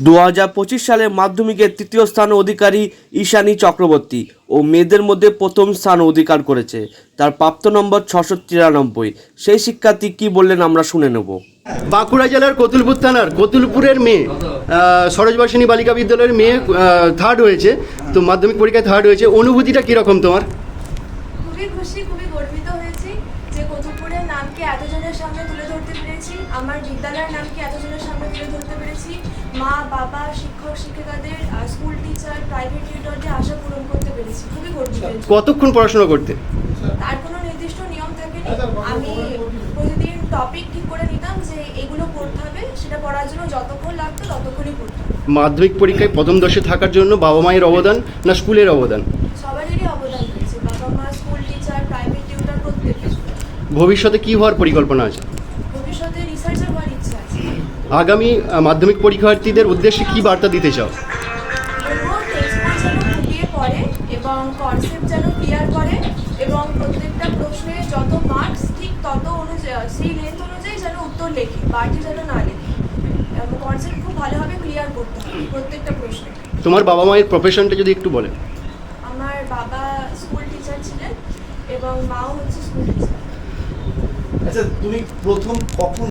দু হাজার পঁচিশ সালে মাধ্যমিকের তৃতীয় স্থান অধিকারী ঈশানী চক্রবর্তী ও মেয়েদের মধ্যে প্রথম স্থান অধিকার করেছে। তার প্রাপ্ত নম্বর ছশো তিরানব্বই। সেই শিক্ষার্থী কি বললেন আমরা শুনে নেব। বাঁকুড়া জেলার কতুলপুর থানার কতুলপুরের মেয়ে সরোজবাসিনী বালিকা বিদ্যালয়ের মেয়ে থার্ড হয়েছে। তো মাধ্যমিক পরীক্ষায় থার্ড হয়েছে। অনুভূতিটা কীরকম তোমার? খুবই খুশি খুবই গর্বিত হয়েছি যে কতুলপুরের নামকে এতজনের সামনে তুলে ধরতে পেরেছি। আমার বিদ্যালয়ের নামকে এতজনের সামনে তুলে ধরতে পেরেছি। বাবা শিক্ষক শিক্ষিকাদের স্কুল টিচার প্রাইভেট আশা পূরণ করতে পেরেছি। খুবই গর্বিত কতক্ষণ পড়াশোনা করতে? তার কোনো নির্দিষ্ট নিয়ম থাকেনি। আমি প্রতিদিন টপিক ঠিক করে নিতাম যে এগুলো পড়তে হবে সেটা পড়ার জন্য যতক্ষণ লাগতো ততক্ষণই পড়তাম। মাধ্যমিক পরীক্ষায় প্রথম দশে থাকার জন্য বাবা মায়ের অবদান না স্কুলের অবদান? সবারই অবদান রয়েছে। বাবা মা স্কুল টিচার প্রাইভেট টিউটর প্রত্যেকে ভবিষ্যতে কী হওয়ার পরিকল্পনা আছে ভবিষ্যতে রিসার্চার হওয়ার ইচ্ছা আছে আগামী মাধ্যমিক পরীক্ষার্থীদের উদ্দেশ্যে কী বার্তা দিতে চাও? এবং কনসেপ্ট যেন ক্লিয়ার করে এবং প্রত্যেকটা প্রশ্নে যত মার্কস ঠিক তত অনুযায়ী সেই লেন্থ অনুযায়ী যেন উত্তর লেখে বাড়তি যেন না লেখে। এবং কনসেপ্ট খুব ভালোভাবে ক্লিয়ার করতে হবে প্রত্যেকটা প্রশ্নে। তোমার বাবা মায়ের প্রফেশনটা যদি একটু বলেন আমার বাবা স্কুল টিচার ছিলেন এবং মাও হচ্ছে স্কুল টিচার আচ্ছা তুমি প্রথম কখন